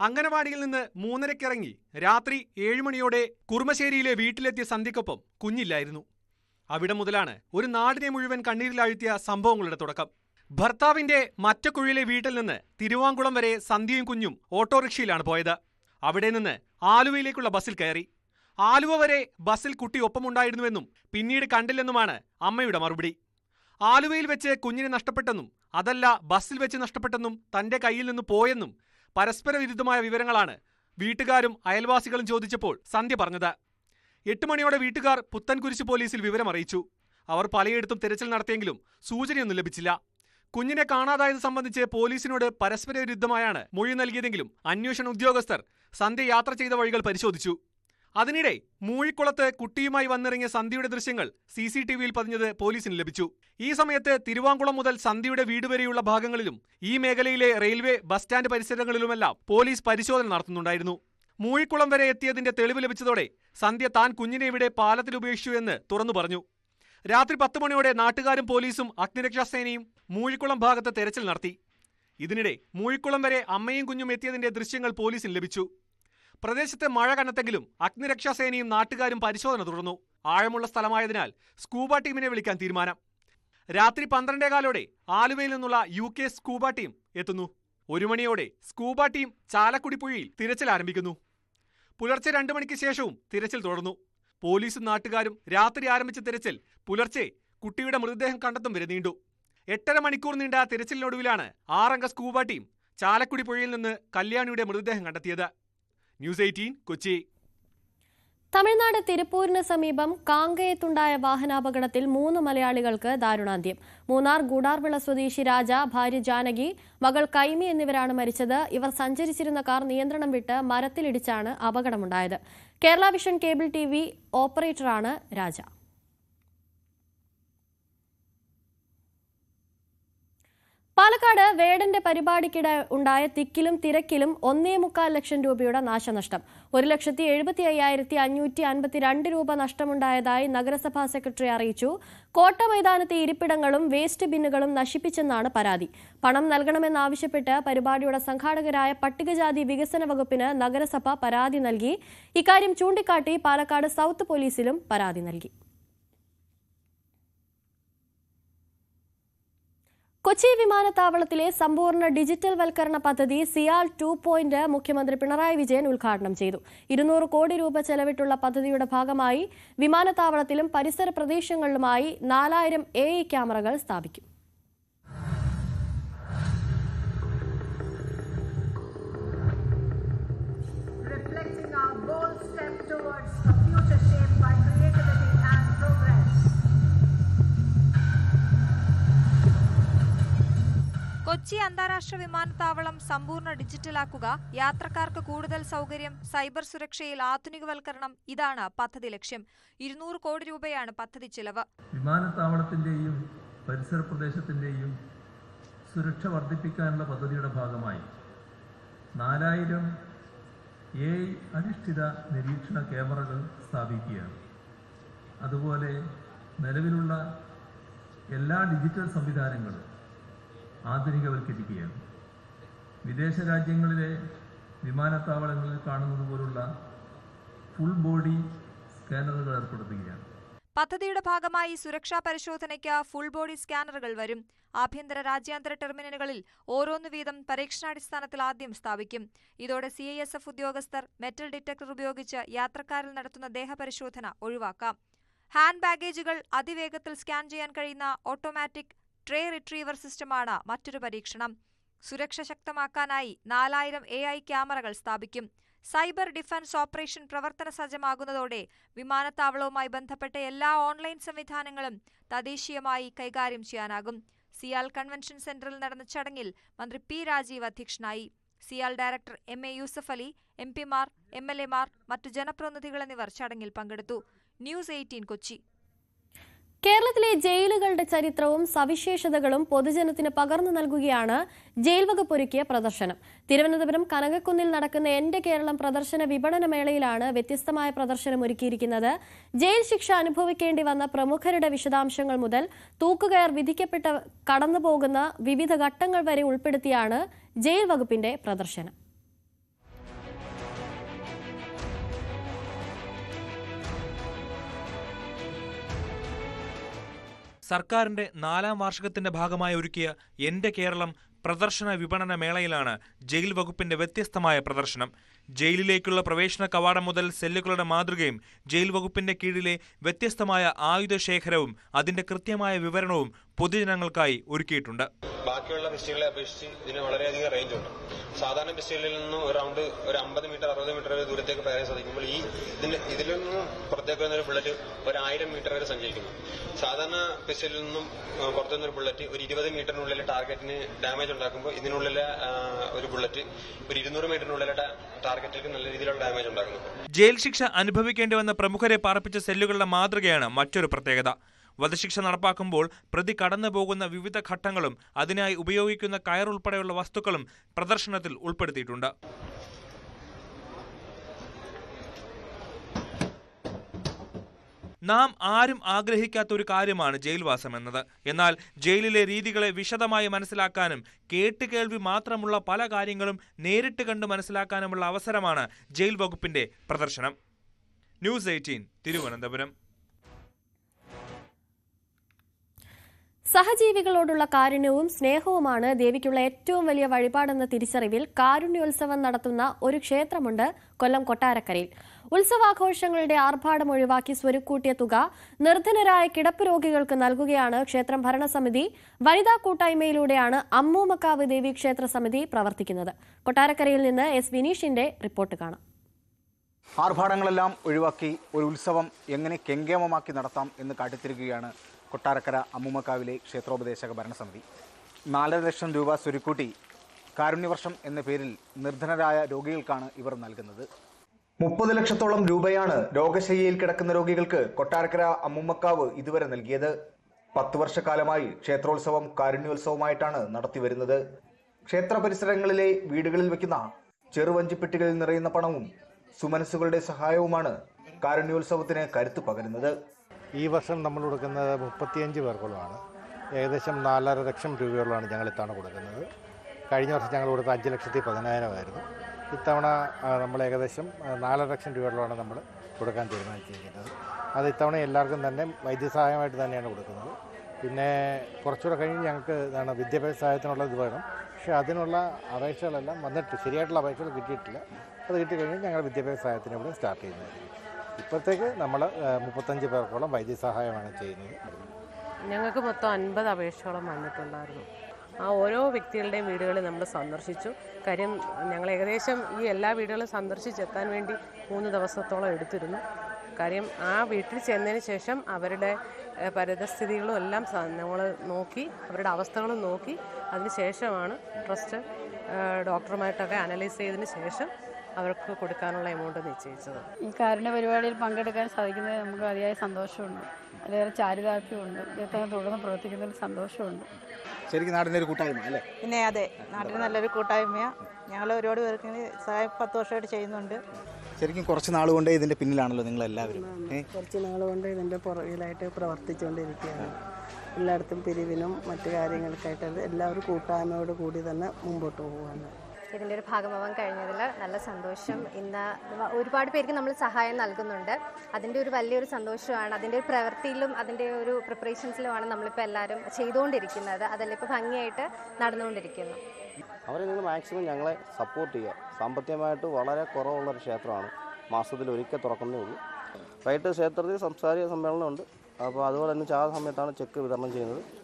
അങ്കനവാടിയിൽ നിന്ന് മൂന്നരക്കിറങ്ങി രാത്രി ഏഴുമണിയോടെ കുറുമശ്ശേരിയിലെ വീട്ടിലെത്തിയ സന്ധ്യക്കൊപ്പം കുഞ്ഞില്ലായിരുന്നു. അവിടെ മുതലാണ് ഒരു നാടിനെ മുഴുവൻ കണ്ണീരിലാഴ്ത്തിയ സംഭവങ്ങളുടെ തുടക്കം. ഭർത്താവിന്റെ മറ്റക്കുഴിയിലെ വീട്ടിൽ നിന്ന് തിരുവാങ്കുളം വരെ സന്ധ്യയും കുഞ്ഞും ഓട്ടോറിക്ഷയിലാണ് പോയത്. അവിടെ നിന്ന് ആലുവയിലേക്കുള്ള ബസ്സിൽ കയറി. ആലുവ വരെ ബസ്സിൽ കുട്ടി ഒപ്പമുണ്ടായിരുന്നുവെന്നും പിന്നീട് കണ്ടില്ലെന്നുമാണ് അമ്മയുടെ മറുപടി. ആലുവയിൽ വെച്ച് കുഞ്ഞിനെ നഷ്ടപ്പെട്ടെന്നും അതല്ല ബസ്സിൽ വെച്ച് നഷ്ടപ്പെട്ടെന്നും തന്റെ കയ്യിൽ നിന്ന് പോയെന്നും പരസ്പര വിരുദ്ധമായ വിവരങ്ങളാണ് വീട്ടുകാരും അയൽവാസികളും ചോദിച്ചപ്പോൾ സന്ധ്യ പറഞ്ഞത്. എട്ട് മണിയോടെ വീട്ടുകാർ പുത്തൻകുരിശ് പോലീസിൽ വിവരം അറിയിച്ചു. അവർ പലയിടത്തും തിരച്ചിൽ നടത്തിയെങ്കിലും സൂചനയൊന്നും ലഭിച്ചില്ല. കുഞ്ഞിനെ കാണാതായത് സംബന്ധിച്ച് പോലീസിനോട് പരസ്പര വിരുദ്ധമായാണ് മൊഴി നൽകിയതെങ്കിലും അന്വേഷണ ഉദ്യോഗസ്ഥർ സന്ധ്യ യാത്ര ചെയ്ത വഴികൾ പരിശോധിച്ചു. അതിനിടെ മൂഴിക്കുളത്ത് കുട്ടിയുമായി വന്നിറങ്ങിയ സന്ധ്യയുടെ ദൃശ്യങ്ങൾ സി സി ടി വിയിൽ പതിഞ്ഞത് പോലീസിന് ലഭിച്ചു. ഈ സമയത്ത് തിരുവാങ്കുളം മുതൽ സന്ധ്യയുടെ വീട് വരെയുള്ള ഭാഗങ്ങളിലും ഈ മേഖലയിലെ റെയിൽവേ ബസ് സ്റ്റാൻഡ് പരിസരങ്ങളിലുമെല്ലാം പോലീസ് പരിശോധന നടത്തുന്നുണ്ടായിരുന്നു. മൂഴിക്കുളം വരെ എത്തിയതിന്റെ തെളിവ് ലഭിച്ചതോടെ സന്ധ്യ താൻ കുഞ്ഞിനെ ഇവിടെ പാലത്തിൽ ഉപേക്ഷിച്ചു എന്ന് തുറന്നു പറഞ്ഞു. രാത്രി പത്ത് മണിയോടെ നാട്ടുകാരും പോലീസും അഗ്നിരക്ഷാസേനയും മൂഴിക്കുളം ഭാഗത്ത് തെരച്ചിൽ നടത്തി. ഇതിനിടെ മൂഴിക്കുളം വരെ അമ്മയും കുഞ്ഞും എത്തിയതിന്റെ ദൃശ്യങ്ങൾ പോലീസിന് ലഭിച്ചു. പ്രദേശത്ത് മഴ കനത്തെങ്കിലും അഗ്നിരക്ഷാസേനയും നാട്ടുകാരും പരിശോധന തുടർന്നു. ആഴമുള്ള സ്ഥലമായതിനാൽ സ്കൂബ ടീമിനെ വിളിക്കാൻ തീരുമാനം. രാത്രി പന്ത്രണ്ടേകാലോടെ ആലുവയിൽ നിന്നുള്ള യു കെ സ്കൂബ ടീം എത്തുന്നു. ഒരു മണിയോടെ സ്കൂബ ടീം ചാലക്കുടി പുഴയിൽ തിരച്ചിൽ ആരംഭിക്കുന്നു. പുലർച്ചെ രണ്ടു മണിക്ക് ശേഷവും തിരച്ചിൽ തുടർന്നു. പോലീസും നാട്ടുകാരും രാത്രി ആരംഭിച്ച തിരച്ചിൽ പുലർച്ചെ കുട്ടിയുടെ മൃതദേഹം കണ്ടെത്തും വരെ നീണ്ടു. എട്ടര മണിക്കൂർ നീണ്ട തിരച്ചിലിനൊടുവിലാണ് ആറംഗ സ്കൂബ ടീം ചാലക്കുടി പുഴയിൽ നിന്ന് കല്യാണിയുടെ മൃതദേഹം കണ്ടെത്തിയത്. News eighteen Kochi. തമിഴ്നാട് തിരുപ്പൂരിന് സമീപം കാങ്കയത്തുണ്ടായ വാഹനാപകടത്തിൽ മൂന്ന് മലയാളികൾക്ക് ദാരുണാന്ത്യം. മൂന്നാർ ഗൂഡാർവിള സ്വദേശി രാജ ഭാര്യ ജാനകി മകൾ കൈമി എന്നിവരാണ് മരിച്ചത്. ഇവർ സഞ്ചരിച്ചിരുന്ന കാർ നിയന്ത്രണം വിട്ട് മരത്തിലിടിച്ചാണ് അപകടമുണ്ടായത്. Kerala vision cable T V ഓപ്പറേറ്ററാണ് Raja. Palakkad വേടന്റെ പരിപാടിക്കിടെ ഉണ്ടായ തിക്കിലും തിരക്കിലും ഒന്നേ മുക്കാൽ ലക്ഷം രൂപയുടെ നാശനഷ്ടം. ഒരു ലക്ഷത്തി എഴുപത്തി അയ്യായിരത്തി അഞ്ഞൂറ്റി അൻപത്തിരണ്ട് രൂപ നഷ്ടമുണ്ടായതായി നഗരസഭാ സെക്രട്ടറി അറിയിച്ചു. കോട്ട മൈതാനത്തെ ഇരിപ്പിടങ്ങളും വേസ്റ്റ് ബിന്നുകളും നശിപ്പിച്ചെന്നാണ് പരാതി. പണം നൽകണമെന്നാവശ്യപ്പെട്ട് പരിപാടിയുടെ സംഘാടകരായ പട്ടികജാതി വികസന വകുപ്പിന് നഗരസഭ പരാതി നൽകി. ഇക്കാര്യം ചൂണ്ടിക്കാട്ടി പാലക്കാട് സൗത്ത് പോലീസിലും പരാതി നൽകി. കൊച്ചി വിമാനത്താവളത്തിലെ സമ്പൂർണ ഡിജിറ്റൽ വൽക്കരണ പദ്ധതി സിയാൽ ടു പോയിന്റ് മുഖ്യമന്ത്രി പിണറായി വിജയൻ ഉദ്ഘാടനം ചെയ്തു. ഇരുന്നൂറ് കോടി രൂപ ചെലവിട്ടുള്ള പദ്ധതിയുടെ ഭാഗമായി വിമാനത്താവളത്തിലും പരിസര പ്രദേശങ്ങളിലുമായി നാലായിരം എ ക്യാമറകൾ സ്ഥാപിക്കും. കൊച്ചി അന്താരാഷ്ട്ര വിമാനത്താവളം സമ്പൂർണ ഡിജിറ്റലാക്കുക. യാത്രക്കാർക്ക് കൂടുതൽ സൗകര്യം സൈബർ സുരക്ഷയിൽ ആധുനികവൽക്കരണം ഇതാണ് പദ്ധതി ലക്ഷ്യം. ഇരുന്നൂറ് കോടി രൂപയാണ് പദ്ധതി ചിലവ്. വിമാനത്താവളത്തിന്റെയും പരിസര പ്രദേശത്തിന്റെയും സുരക്ഷ വർദ്ധിപ്പിക്കാനുള്ള പദ്ധതിയുടെ ഭാഗമായി നാലായിരം എ അധിഷ്ഠിത നിരീക്ഷണ ക്യാമറകൾ സ്ഥാപിക്കുകയാണ്. അതുപോലെ നിലവിലുള്ള എല്ലാ ഡിജിറ്റൽ സംവിധാനങ്ങളും ആധുനികവൽക്കരിക്കുകയാണ്. വിദേശ രാജ്യങ്ങളിലെ വിമാനത്താവളങ്ങളിൽ കാണുന്നത് പോലുള്ള ഫുൾ ബോഡി സ്കാനറുകൾ ഏർപ്പെടുത്തുകയാണ്. പദ്ധതിയുടെ ഭാഗമായി സുരക്ഷാ പരിശോധനയ്ക്ക് ഫുൾ ബോഡി സ്കാനറുകൾ വരും. ആഭ്യന്തര രാജ്യാന്തര ടെർമിനലുകളിൽ ഓരോന്ന് വീതം പരീക്ഷണാടിസ്ഥാനത്തിൽ ആദ്യം സ്ഥാപിക്കും. ഇതോടെ സി ഐ എസ് എഫ് ഉദ്യോഗസ്ഥർ മെറ്റൽ ഡിറ്റക്ടർ ഉപയോഗിച്ച് യാത്രക്കാരിൽ നടത്തുന്ന ദേഹപരിശോധന ഒഴിവാക്കാം. ഹാൻഡ് ബാഗേജുകൾ അതിവേഗത്തിൽ സ്കാൻ ചെയ്യാൻ കഴിയുന്ന ഓട്ടോമാറ്റിക് ട്രേ റിട്രീവർ സിസ്റ്റമാണ് മറ്റൊരു പരീക്ഷണം. സുരക്ഷ ശക്തമാക്കാനായി നാലായിരം എ ഐ ക്യാമറകൾ സ്ഥാപിക്കും. സൈബർ ഡിഫൻസ് ഓപ്പറേഷൻ പ്രവർത്തന സജ്ജമാകുന്നതോടെ വിമാനത്താവളവുമായി ബന്ധപ്പെട്ട എല്ലാ ഓൺലൈൻ സംവിധാനങ്ങളും തദ്ദേശീയമായി കൈകാര്യം ചെയ്യാനാകും. സിയാൽ കൺവെൻഷൻ സെന്ററിൽ നടന്ന ചടങ്ങിൽ മന്ത്രി പി രാജീവ് അധ്യക്ഷനായി. CIAL director M A Yusuff Ali M പിമാർ എം എൽ എമാർ മറ്റു ജനപ്രതിനിധികൾ എന്നിവർ ചടങ്ങിൽ പങ്കെടുത്തു. News eighteen Kochi. കേരളത്തിലെ ജയിലുകളുടെ ചരിത്രവും സവിശേഷതകളും പൊതുജനത്തിന് പകർന്നു നൽകുകയാണ് ജയിൽ വകുപ്പ് ഒരുക്കിയ പ്രദർശനം. തിരുവനന്തപുരം കനകക്കുന്നിൽ നടക്കുന്ന എന്റെ കേരളം പ്രദർശന വിപണന മേളയിലാണ് വ്യത്യസ്തമായ പ്രദർശനം ഒരുക്കിയിരിക്കുന്നത്. ജയിൽ ശിക്ഷ അനുഭവിക്കേണ്ടി വന്ന പ്രമുഖരുടെ വിശദാംശങ്ങൾ മുതൽ തൂക്കുകയർ വിധിക്കപ്പെട്ട കടന്നുപോകുന്ന വിവിധ ഘട്ടങ്ങൾ വരെ ഉൾപ്പെടുത്തിയാണ് ജയിൽ വകുപ്പിന്റെ പ്രദർശനം. സർക്കാരിന്റെ നാലാം വാർഷികത്തിന്റെ ഭാഗമായി ഒരുക്കിയ എന്റെ കേരളം പ്രദർശന വിപണന മേളയിലാണ് ജയിൽ വകുപ്പിന്റെ വ്യത്യസ്തമായ പ്രദർശനം. ജയിലിലേക്കുള്ള പ്രവേശന കവാടം മുതൽ സെല്ലുകളുടെ മാതൃകയും ജയിൽ വകുപ്പിന്റെ കീഴിലെ വ്യത്യസ്തമായ ആയുധശേഖരവും അതിന്റെ കൃത്യമായ വിവരണവും പൊതുജനങ്ങൾക്കായി ഒരുക്കിയിട്ടുണ്ട്. ബാക്കിയുള്ള പിസ്റ്റലുകളെ അപേക്ഷിച്ച് ഇതിന് വളരെയധികം റേഞ്ച് ഉണ്ട്. സാധാരണ പിസ്റ്റലിൽ നിന്ന് റൗണ്ട് ഒരു അമ്പത് മീറ്റർ അറുപത് മീറ്റർ വരെ ദൂരത്തേക്ക് പറയാൻ സാധിക്കുമ്പോൾ ഈ ഇതിന്റെ ഇതിൽ നിന്നും പുറത്തേക്ക് വരുന്നൊരു ബുള്ളറ്റ് ഒരു ആയിരം മീറ്റർ വരെ സഞ്ചരിക്കുന്നു. സാധാരണ പിസ്റ്റലിൽ നിന്നും പുറത്തുനിന്നൊരു ബുള്ളറ്റ് ഒരു ഇരുപത് മീറ്ററിനുള്ളിൽ ടാർഗറ്റിന് ഡാമേജ് ഉണ്ടാക്കുമ്പോൾ ഇതിനുള്ളിലെ ഒരു ബുള്ളറ്റ് ഒരു ഇരുന്നൂറ് മീറ്ററിനുള്ളിലെ ടാർഗറ്റിൽ നല്ല രീതിയിലുള്ള ഡാമേജ് ഉണ്ടാക്കുന്നു. ജയിൽ ശിക്ഷ അനുഭവിക്കേണ്ടി വന്ന പ്രമുഖരെ പാർപ്പിച്ച സെല്ലുകളുടെ മാതൃകയാണ് മറ്റൊരു പ്രത്യേകത. വധശിക്ഷ നടപ്പാക്കുമ്പോൾ പ്രതി കടന്നു പോകുന്ന വിവിധ ഘട്ടങ്ങളും അതിനായി ഉപയോഗിക്കുന്ന കയറുൾപ്പെടെയുള്ള വസ്തുക്കളും പ്രദർശനത്തിൽ ഉൾപ്പെടുത്തിയിട്ടുണ്ട്. നാം ആരും ആഗ്രഹിക്കാത്ത ഒരു കാര്യമാണ് ജയിൽവാസം എന്നത്. എന്നാൽ ജയിലിലെ രീതികളെ വിശദമായി മനസ്സിലാക്കാനും കേട്ടുകേൾവി മാത്രമുള്ള പല കാര്യങ്ങളും നേരിട്ട് കണ്ട് മനസ്സിലാക്കാനുമുള്ള അവസരമാണ് ജയിൽ വകുപ്പിന്റെ പ്രദർശനം. News eighteen Thiruvananthapuram. സഹജീവികളോടുള്ള കാരുണ്യവും സ്നേഹവുമാണ് ദേവിക്കുള്ള ഏറ്റവും വലിയ വഴിപാടെന്ന തിരിച്ചറിവിൽ കാരുണ്യോത്സവം നടത്തുന്ന ഒരു ക്ഷേത്രമുണ്ട് കൊല്ലം കൊട്ടാരക്കരയിൽ. ഉത്സവാഘോഷങ്ങളുടെ ആർഭാടം ഒഴിവാക്കി സ്വരുക്കൂട്ടിയ തുക നിർധനരായ കിടപ്പ് രോഗികൾക്ക് നൽകുകയാണ് ക്ഷേത്രം ഭരണസമിതി. വനിതാ കൂട്ടായ്മയിലൂടെയാണ് അമ്മൂമക്കാവ് ദേവി ക്ഷേത്ര സമിതി പ്രവർത്തിക്കുന്നത്. കൊട്ടാരക്കരയിൽ നിന്ന് എസ് വിനീഷിന്റെ റിപ്പോർട്ട് കാണാം. ആർഭാടങ്ങളെല്ലാം ഒഴിവാക്കി ഒരു ഉത്സവം എങ്ങനെ കെങ്കേമമാക്കി നടത്താം എന്ന് കാട്ടിത്തിരിക്കുകയാണ് കൊട്ടാരക്കര അമ്മുമക്കാവിലെ ക്ഷേത്രോപദേശക ഭരണസമിതി. നാലര ലക്ഷം രൂപ സ്വരുക്കൂട്ടി കാരുണ്യവർഷം എന്ന പേരിൽ നിർധനരായ രോഗികൾക്കാണ് ഇവർ നൽകുന്നത്. മുപ്പത് ലക്ഷത്തോളം രൂപയാണ് രോഗശയ്യയിൽ കിടക്കുന്ന രോഗികൾക്ക് കൊട്ടാരക്കര അമ്മുമ്മക്കാവ് ഇതുവരെ നൽകിയത്. പത്ത് വർഷക്കാലമായി ക്ഷേത്രോത്സവം കാരുണ്യോത്സവമായിട്ടാണ് നടത്തിവരുന്നത്. ക്ഷേത്ര പരിസരങ്ങളിലെ വീടുകളിൽ വെക്കുന്ന ചെറുവഞ്ചിപ്പെട്ടികളിൽ നിറയുന്ന പണവും സുമനസ്സുകളുടെ സഹായവുമാണ് കാരുണ്യോത്സവത്തിന് കരുത്ത് പകരുന്നത്. ഈ വർഷം നമ്മൾ കൊടുക്കുന്നത് മുപ്പത്തിയഞ്ച് പേർക്കുള്ളതാണ്. ഏകദേശം നാലര ലക്ഷം രൂപയോളമാണ് ഞങ്ങൾ ഇത്തവണ കൊടുക്കുന്നത്. കഴിഞ്ഞ വർഷം ഞങ്ങൾ കൊടുത്ത അഞ്ച് ലക്ഷത്തി പതിനായിരമായിരുന്നു. ഇത്തവണ നമ്മൾ ഏകദേശം നാലര ലക്ഷം രൂപയോളമാണ് നമ്മൾ കൊടുക്കാൻ തീരുമാനിച്ചിരിക്കുന്നത്. അത് ഇത്തവണ എല്ലാവർക്കും തന്നെ വൈദ്യസഹായമായിട്ട് തന്നെയാണ് കൊടുക്കുന്നത്. പിന്നെ കുറച്ചുകൂടെ കഴിഞ്ഞ് ഞങ്ങൾക്ക് ഇതാണ് വിദ്യാഭ്യാസ സഹായത്തിനുള്ള ഇത് വേണം. പക്ഷേ അതിനുള്ള അപേക്ഷകളെല്ലാം വന്നിട്ട് ശരിയായിട്ടുള്ള അപേക്ഷകൾ കിട്ടിയിട്ടില്ല. അത് കിട്ടിക്കഴിഞ്ഞാൽ ഞങ്ങൾ വിദ്യാഭ്യാസ സഹായത്തിന് ഇവിടെ സ്റ്റാർട്ട് ചെയ്യുന്നതായിരിക്കും. ഇപ്പോഴത്തേക്ക് നമ്മൾ മുപ്പത്തഞ്ച് പേർക്കോളം വൈദ്യസഹായമാണ് ചെയ്യുന്നത്. ഞങ്ങൾക്ക് മൊത്തം അൻപത് അപേക്ഷകളും വന്നിട്ടുണ്ടായിരുന്നു. ആ ഓരോ വ്യക്തികളുടെയും വീടുകൾ നമ്മൾ സന്ദർശിച്ചു. കാര്യം ഞങ്ങൾ ഏകദേശം ഈ എല്ലാ വീടുകളും സന്ദർശിച്ചെത്താൻ വേണ്ടി മൂന്ന് ദിവസത്തോളം എടുത്തിരുന്നു. കാര്യം ആ വീട്ടിൽ ചെന്നതിന് ശേഷം അവരുടെ പരിതസ്ഥിതികളും എല്ലാം ഞങ്ങൾ നോക്കി അവരുടെ അവസ്ഥകളും നോക്കി. അതിന് ശേഷമാണ് ട്രസ്റ്റ് ഡോക്ടറുമായിട്ടൊക്കെ അനലൈസ് ചെയ്തതിന് ശേഷം അവർക്ക് കൊടുക്കാനുള്ള എമൗണ്ട് നിശ്ചയിച്ചത്. ഈ കാരുണ്യ പരിപാടിയിൽ പങ്കെടുക്കാൻ സാധിക്കുന്നതിൽ നമുക്ക് അതിയായ സന്തോഷമുണ്ട്. അതേറെ ചാരിതാർത്ഥ്യമുണ്ട് ഇദ്ദേഹത്തെ തുടർന്ന് പ്രവർത്തിക്കുന്നതിൽ സന്തോഷമുണ്ട്. ശരിക്കും നാടിന്റെ ഒരു കൂട്ടായ്മ അല്ലേ? പിന്നെ അതെ നാടിന് നല്ലൊരു കൂട്ടായ്മയാണ് ഞങ്ങൾ ഒരുപാട് പേർക്ക് സഹായം പത്ത് വർഷമായിട്ട് ചെയ്യുന്നുണ്ട്. ശരിക്കും കുറച്ച് നാൾ കൊണ്ടേ ഇതിന്റെ പിന്നിലാണല്ലോ നിങ്ങൾ എല്ലാവരും കുറച്ച് കുറച്ച് കൊണ്ട് ഇതിന്റെ പുറകിലായിട്ട് പ്രവർത്തിച്ചുകൊണ്ടിരിക്കുകയാണ്. എല്ലായിടത്തും പിരിവിനും മറ്റു കാര്യങ്ങൾക്കായിട്ട് എല്ലാവരും കൂട്ടായ്മയോട് കൂടി തന്നെ മുമ്പോട്ട് പോവുകയാണ്. ഇതിന്റെ ഒരു ഭാഗമാവാൻ കഴിഞ്ഞതിൽ നല്ല സന്തോഷം. ഇന്ന് ഒരുപാട് പേർക്ക് നമ്മൾ സഹായം നൽകുന്നുണ്ട്. അതിന്റെ ഒരു വലിയൊരു സന്തോഷമാണ്. അതിന്റെ ഒരു പ്രവൃത്തിയിലും അതിന്റെ ഒരു പ്രിപ്പറേഷൻസിലുമാണ് നമ്മളിപ്പോൾ എല്ലാവരും ചെയ്തുകൊണ്ടിരിക്കുന്നത്. അതെല്ലാം ഇപ്പോൾ ഭംഗിയായിട്ട് നടന്നുകൊണ്ടിരിക്കുന്നു. അവരെ നിങ്ങൾ മാക്സിമം ഞങ്ങളെ സപ്പോർട്ട് ചെയ്യുക. സാമ്പത്തികമായിട്ട് വളരെ കുറവുള്ളൊരു ക്ഷേത്രമാണ്. മാസത്തിൽ ഒരിക്കൽ തുറക്കുന്നേ ഉള്ളൂ. വൈകിട്ട് ക്ഷേത്രത്തിൽ സംസാരിക സമ്മേളനമുണ്ട്. അപ്പോൾ അതുപോലെ തന്നെ ചാ സമയത്താണ് ചെക്ക് വിതരണം ചെയ്യുന്നത്.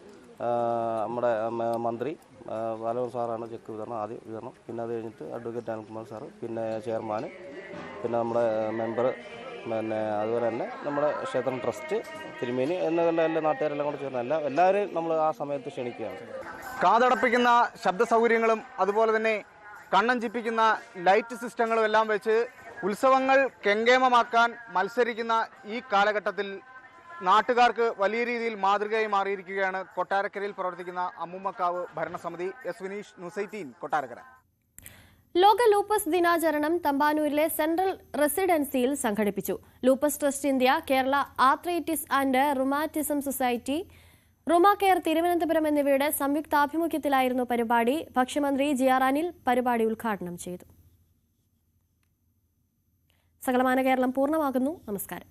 നമ്മുടെ മന്ത്രി ആ, സാറാണ് ചെക്ക് വിതരണം ആദ്യം വിതരണം. പിന്നെ അത് കഴിഞ്ഞിട്ട് അഡ്വക്കേറ്റ് അനിൽകുമാർ സാറ് പിന്നെ ചെയർമാൻ പിന്നെ നമ്മുടെ മെമ്പർ പിന്നെ അതുപോലെ തന്നെ നമ്മുടെ ക്ഷേത്രം ട്രസ്റ്റ് തിരുമേനി എന്നുള്ള എല്ലാ നാട്ടുകാരെല്ലാം കൂടെ ചേർന്ന് എല്ലാ എല്ലാവരെയും നമ്മൾ ആ സമയത്ത് ക്ഷണിക്കുകയാണ്. കാതടപ്പിക്കുന്ന ശബ്ദ സൗകര്യങ്ങളും അതുപോലെ തന്നെ കണ്ണഞ്ചിപ്പിക്കുന്ന ലൈറ്റ് സിസ്റ്റങ്ങളും എല്ലാം വെച്ച് ഉത്സവങ്ങൾ കെങ്കേമമാക്കാൻ മത്സരിക്കുന്ന ഈ കാലഘട്ടത്തിൽ നാട്ടുകാർക്ക് വലിയ രീതിയിൽ മാതൃകയായി മാറിയിരിക്കുകയാണ് കൊട്ടാരക്കരയിൽ പ്രവർത്തിക്കുന്ന അമ്മുമ്മക്കാവ് ഭരണസമിതി എസ് വിനീഷ് ന്യൂസൈറ്റീൻ കൊട്ടാരക്കര. ലോക ലൂപ്പസ് ദിനാചരണം തമ്പാനൂരിലെ സെൻട്രൽ റെസിഡൻസിയിൽ സംഘടിപ്പിച്ചു. Lupus trust India Kerala arthritis and rheumatism society rheuma care Thiruvananthapuram എന്നിവയുടെ സംയുക്താഭിമുഖ്യത്തിലായിരുന്നു പരിപാടി. ഭക്ഷ്യമന്ത്രി ജി ആർ അനിൽ പരിപാടി ഉദ്ഘാടനം ചെയ്തു. സകലമാന കേരളം പൂർണമാകുന്നു. നമസ്കാരം.